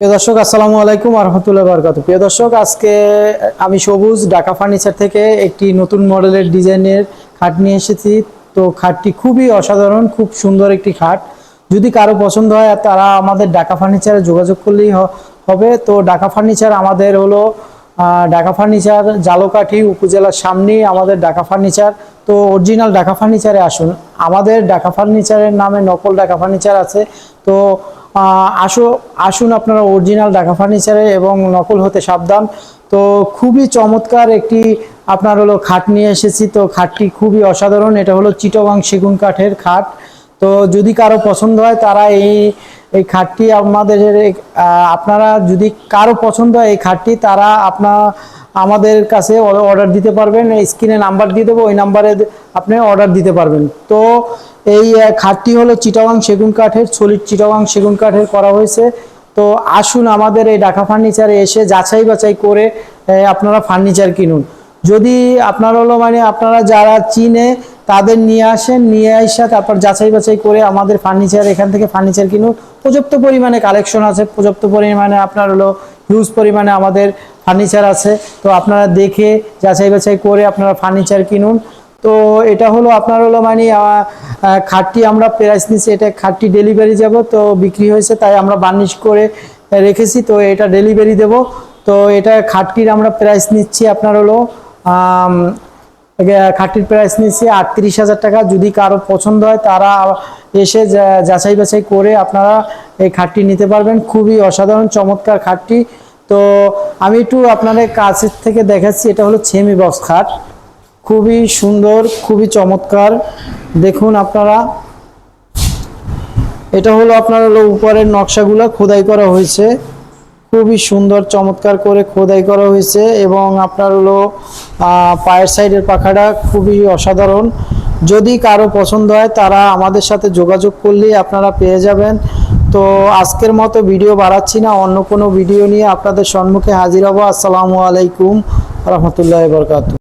প্রিয় দর্শক, আসসালামু আলাইকুম আরহামতুল্লাহ বরকাত প্রিয় দর্শক, আজকে আমি সবুজ ডাকা ফার্নিচার থেকে একটি নতুন মডেলের ডিজাইনের খাট নিয়ে এসেছি। তো খাটটি খুবই অসাধারণ, খুব সুন্দর একটি খাট। যদি কারও পছন্দ হয়, তারা আমাদের ডাকা ফার্নিচারে যোগাযোগ করলেই হবে। তো ডাকা ফার্নিচার আমাদের হলো ঢাকা ফার্নিচার, জালকাঠি উপজেলার সামনেই আমাদের ঢাকা ফার্নিচার। তো অরিজিনাল ঢাকা ফার্নিচারে আসুন। আমাদের ঢাকা ফার্নিচারের নামে নকল ঢাকা ফার্নিচার আছে। তো আসো, আসুন আপনারা অরিজিনাল ঢাকা ফার্নিচারে এবং নকল হতে সাবধান। তো খুবই চমৎকার একটি, আপনার হলো খাট নিয়ে এসেছি। তো খাটটি খুবই অসাধারণ। এটা হলো চিটগাং সেগুন কাঠের খাট। তো যদি কারও পছন্দ হয়, তারা এই এই খাটটি আমাদের আপনারা যদি কারও পছন্দ হয় এই খাটটি, তারা আপনার আমাদের কাছে অর্ডার দিতে পারবেন। স্ক্রিনে নাম্বার দিয়ে দেবো, ওই নাম্বারে আপনি অর্ডার দিতে পারবেন। তো এই খাটটি হলো চিটাগাং সেগুন কাঠের, সলিড চিটাগাং সেগুন কাঠের করা হয়েছে। তো আসুন আমাদের এই ঢাকা ফার্নিচারে এসে যাচাই বাছাই করে আপনারা ফার্নিচার কিনুন। যদি আপনার হলো মানে আপনারা যারা চিনে তাদের নিয়ে আসেন, নিয়ে আসা তারপর যাচাই বাছাই করে আমাদের ফার্নিচার এখান থেকে ফার্নিচার কিনুন। পর্যাপ্ত পরিমাণে কালেকশন আছে, পর্যাপ্ত পরিমাণে আপনার হলো হিউজ পরিমাণে আমাদের ফার্নিচার আছে। তো আপনারা দেখে যাচাই বাছাই করে আপনারা ফার্নিচার কিনুন। তো এটা হলো আপনার হলো মানে খাটটি আমরা প্রাইস নিচ্ছি এটা খাটটি ডেলিভারি যাব, তো বিক্রি হয়েছে, তাই আমরা বার্নিশ করে রেখেছি, তো এটা ডেলিভারি দেব। তো এটা খাটটির আমরা প্রাইস নিচ্ছি আপনার হলো খাটটির প্রাইস নিচ্ছি আটত্রিশ হাজার টাকা। যদি কারও পছন্দ হয়, তারা এসে যাচাই বাছাই করে আপনারা এই খাটটি নিতে পারবেন। খুবই অসাধারণ, চমৎকার খাটটি। তো আমি একটু আপনাদের কাছের থেকে দেখাচ্ছি, এটা হলো সেমি বক্স খাট। খুবই সুন্দর, খুবই চমৎকার। দেখুন আপনারা। এটা হলো আপনার উপরের নকশাগুলো খোদাই করা হয়েছে। খুবই সুন্দর, চমৎকার করে খোদাই করা হয়েছে এবং আপনার হলো পায়ের সাইডের পাখাটা খুবই অসাধারণ। যদি কারও পছন্দ হয়, তারা আমাদের সাথে যোগাযোগ করলেই আপনারা পেয়ে যাবেন। তো আজকের মতো ভিডিও বাড়াচ্ছি না, অন্য কোনো ভিডিও নিয়ে আপনাদের সম্মুখে হাজির হব। আসসালামু আলাইকুম, রহমতুল্লাহ বরকাতু